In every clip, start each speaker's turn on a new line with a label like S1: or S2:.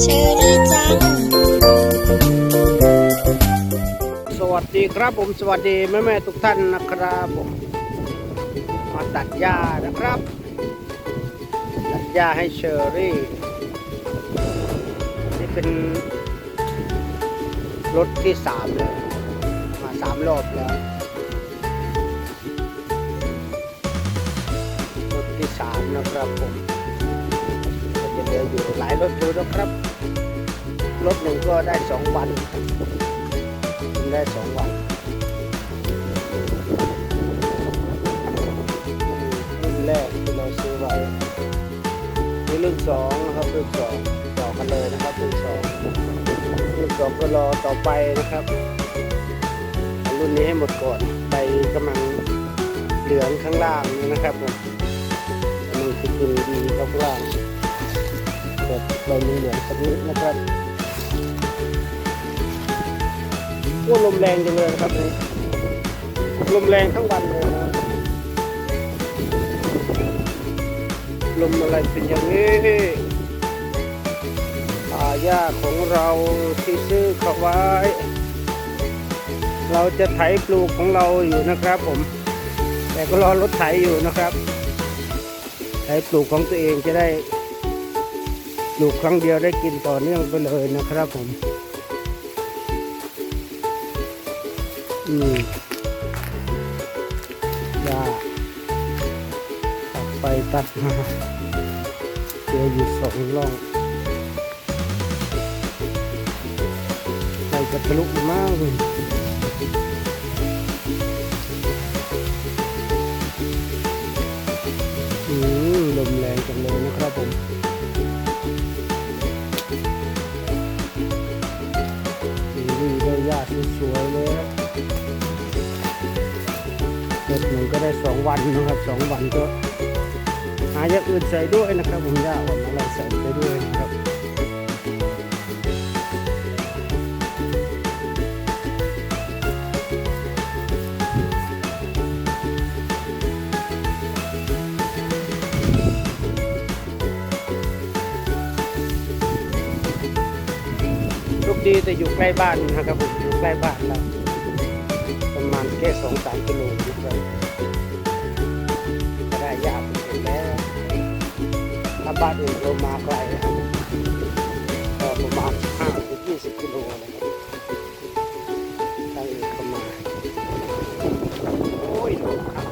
S1: เชอรี่จัง
S2: สวัสดีครับผมสวัสดีแม่แม่ทุกท่านนะครับผมมาตัดหญ้านะครับ ตัดหญ้าให้เชอรี่ นี่เป็นรถที่สามเลยมาสามรอบแล้ว นะครับผมก็จะเหลืออยู่หลายรถอยู่นะครับ รถหนึ่งก็ได้สองวันได้สองวันรุ่นแรกที่เราซื้อไว้นี่รุ่นสองนะครับรุ่นสองต่อกันเลยนะครับรุ่นสองรุ่นสองก็รอต่อไปนะครับ รุ่นนี้ให้หมดก่อนใบกำลังเหลืองข้างล่างนะครับผม กำลังจะกินดีข้างล่างแต่ใบมันเหลืองสักนิดนะครับโอ้ลมแรงจังเลยนะครับนี่ลมแรงทั้งวันเลยนะลมอะไรเป็นอย่างนี้ป่าหญ้าของเราที่ซื้อเขาไว้ เราจะไถปลูกของเราอยู่นะครับผม แต่ก็รอรถไถอยู่นะครับ ไถปลูกของตัวเองจะได้ปลูกครั้งเดียวได้กินต่อเนื่องไปเลยนะครับผมอืมยาตัดไปตัดมาเจออยู่สองร่องใครจะทะลุมากอื ลมแรงจังเลยนะครับผมนี่ได้หญ้าสวยๆเลยครับหนึ่งก็ได้สองวันนะครับสองวันก็ หาอย่างอื่นใส่ด้วยนะครับผมย่าวันอะไรใส่ไปด้วยนะครับ ดีแต่อยู่ใกล้บ้านนะครับผมอยู่ใกล้บ้านเราประมาณแค่สองสามกิโลนะครับก็ได้ยากเป็นแล้วถ้าบ้านอื่นเรามาไกลนะครับก็ประมาณห้าถึงยี่สิบกิโลนะครับทางอื่นเข้ามาโอ้ยลมครับ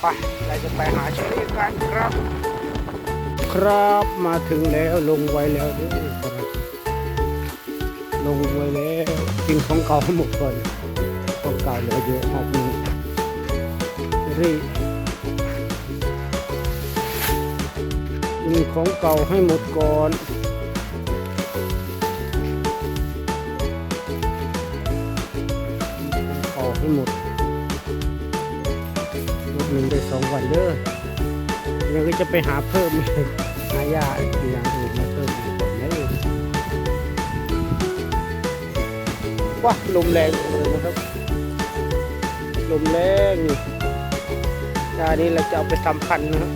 S2: ไปเราจะไปหาเชอรี่กันครับ ครับมาถึงแล้วลงไว้แล้วเด้วยครับลงไว้แล้วกินของเก่าหมดก่อนของเก่าเหลือเยอะครับนี่รีกินของเก่าให้หมดก่อนออกให้หมดรถหนึ่งได้สองวันเด้อ ยังก็จะไปหาเพิ่มอีกหายาอีกอย่างอื่นมาเพิ่มอีกก่อนะว้าลมแรงเลยนะครับ ลมแรงนี่ยานี้เราจะเอาไปทำพันธุ์นะครับ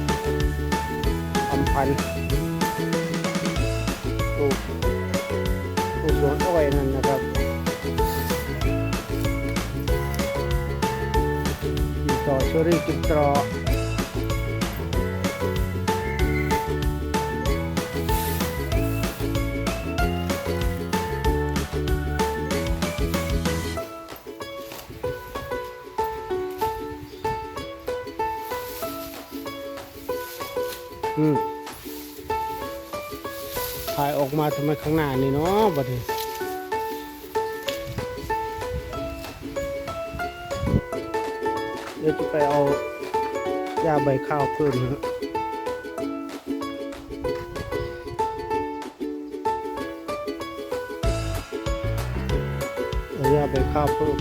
S2: ทำพันธุ์ปลูกปลูกสวนอ้อยนั่นนะครับต่อชอรี่กินตรอ อืมถ่ายออกมาทำไมข้างหน้านี่เนาะบัดนี้เดี๋ยวจะไปเอายาใบข้าวเพิ่มนะเอายาใบข้าวเพิ่ม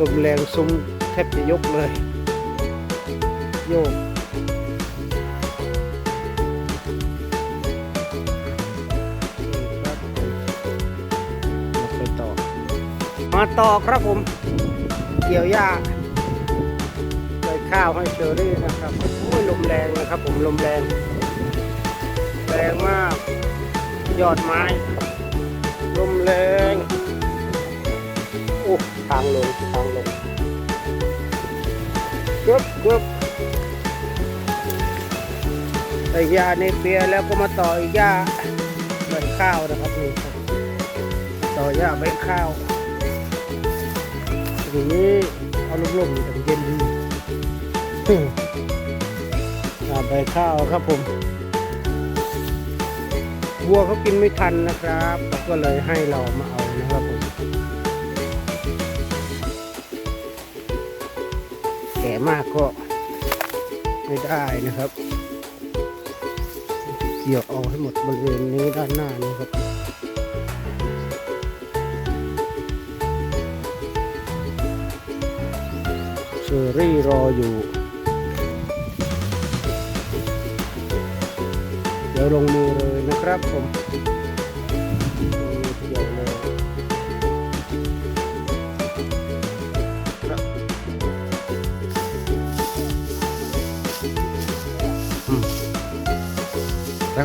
S2: ลมแรงซุ้มแทบจะยกเลย โยกมาต่อครับผม เกี่ยวหญ้าใส่ข้าวให้เชอรี่นะครับโอ้ยลมแรงนะครับผมลมแรง แรงมาก ยอดไม้ ลมแรง อ้ทางลงทางลงกึบกึบไอ้ยาในเปียแล้วก็มาต่ออีกหญ้าใบข้าวนะครับนี่ต่อหญ้าใบข้าวทีนี้เอาลุ่มๆอยู่แต่เย็นดีอ่าใบข้าวครับผมวัวเขากินไม่ทันนะครับ ก็เลยให้เรามาเอานะครับผม มากก็ไม่ได้นะครับ เกี่ยวเอาให้หมดบริเวณนี้ด้านหน้านี้ครับเชอรี่รออยู่ เดี๋ยวลงมือเลยนะครับผม
S3: แล้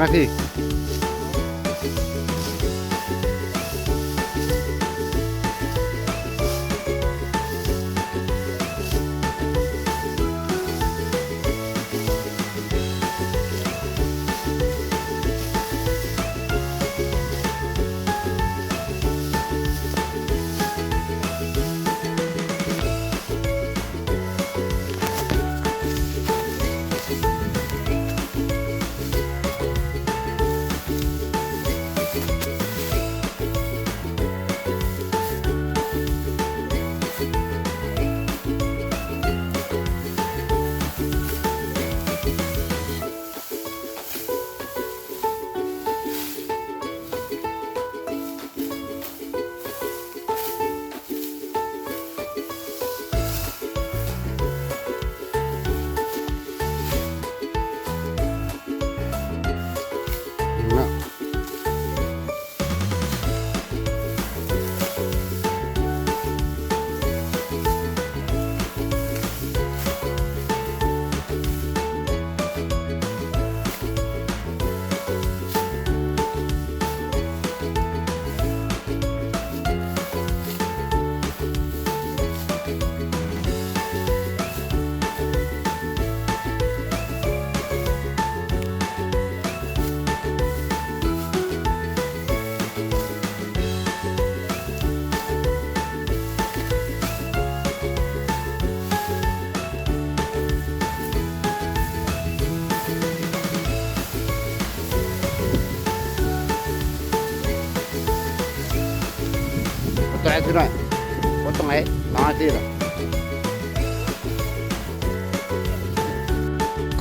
S3: ตัวไหนที่ไหนวัดตรงไหนมาที่หรอ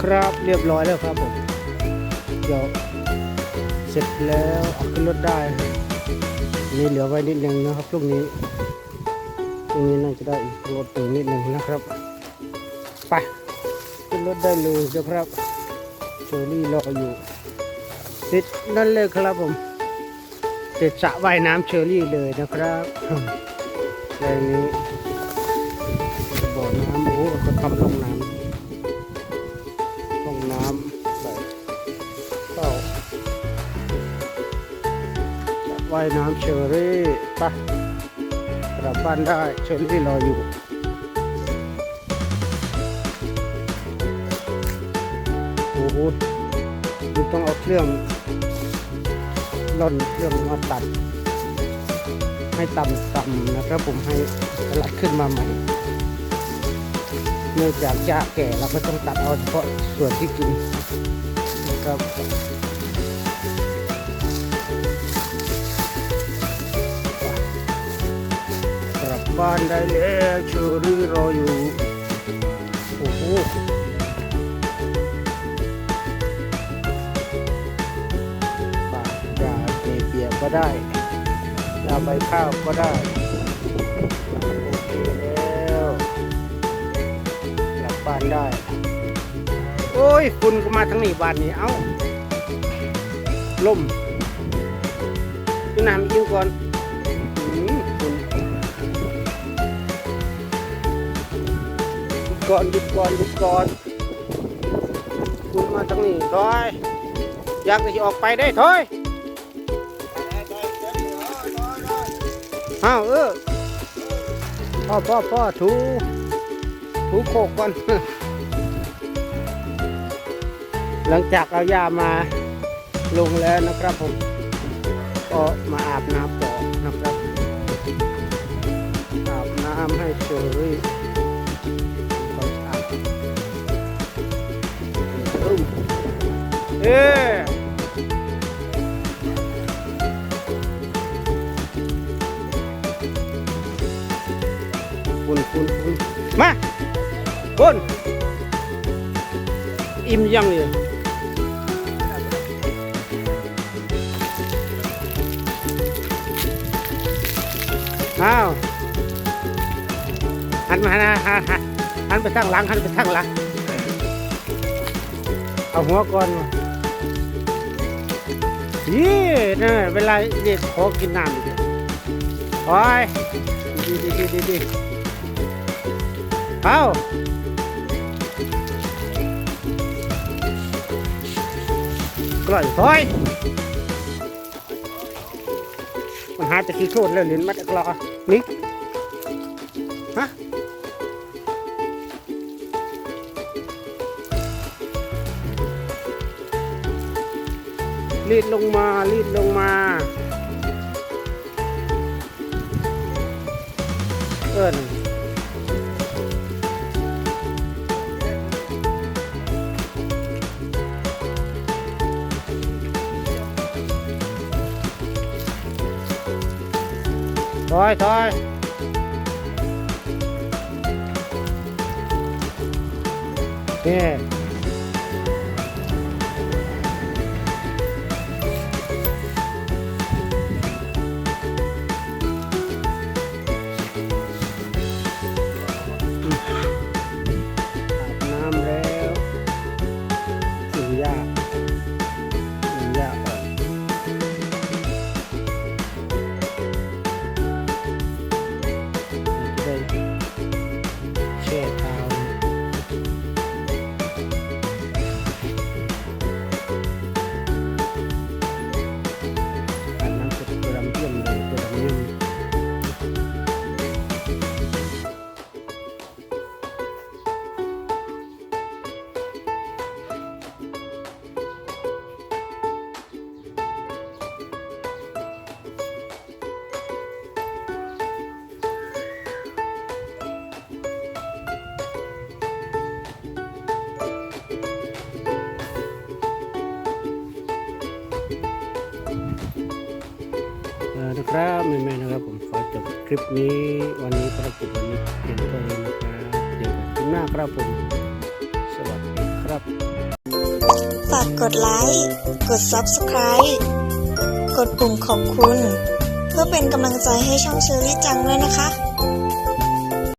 S2: ครับเรียบร้อยแล้วครับผมเดี๋ยวเสร็จแล้วเอาขึ้นรถได้นี่เหลือไว้นิดนึงนะครับพรุ่งนี้พรุ่งนี้น่าจะได้อีกรถตัวนิดนึงนะครับไปขึ้นรถได้เลยนะครับเชอรี่รออยู่ติดนั่นเลยครับผม ติดสระว่ายน้ำเชอรี่เลยนะครับแรงนี้บ่อน้ำโอ้เขาทำลงน้ำห้องน้ำใส่เข้าว่ายน้ำเชอรี่ปะกลับบ้านได้เชอรี่รออยู่โอ้โหมีต้องเอาเครื่อง ล่อนเครื่องมาตัด ให้ต่ำๆนะครับผมให้สลัดขึ้นมาใหม่เนื่องจากหญ้าแก่เราก็ต้องตัดเอาเฉพาะส่วนที่กินนะครับกลับบ้านได้แล้วเชอรี่รออยู่ โอ้โห็ได้ยาใบข้าวก็ได้โอเคแล้วอลักบ้านได้ โอ้ยคุณก็มาทั้งนี้บ้านนี้เอ้าล่มพี่น้ำยิงก่อนคุณหยุดก่อนหยุดก่อนหยุดก่อนคุณมาทั้งนี้ถอยอยากจะออกไปได้ถอย อ้าวเออพ่อพ่อพ่อถูถูโคกก่อน หลังจากเอายามาลงแล้วนะครับผม ก็มาอาบน้ำต่อนะครับ อาบน้ำให้เชอรี่ก่อนอาบอึ้มเอ๊ อิ่มยังเนี่ยอ้าวหันมาหันหันหันไปทางหลังหันไปทางหลังเอาหัวก่อนวะยี่นี่เวลาเด็กขอกินน้ำดิโอ้ยดีดีดีดีดีเอา กล่อยถอยมันหาจะขี้โคตรแล้วเหรียญมัดกลอนี่ฮะรีดลงมารีดลงมาเอิ้น ถอยถอยนี่ ครับแม่ๆนะครับ ผมขอจบคลิปนี้ วันนี้ภารกิจวันนี้เพียงเท่านี้นะครับเจอกันคลิปหน้าครับผม สวัสดีครับ
S1: ฝากกดไลค์ กด Subscribe กดปุ่มขอบคุณ เพื่อเป็นกำลังใจให้ช่องเชอรี่จังด้วยนะคะ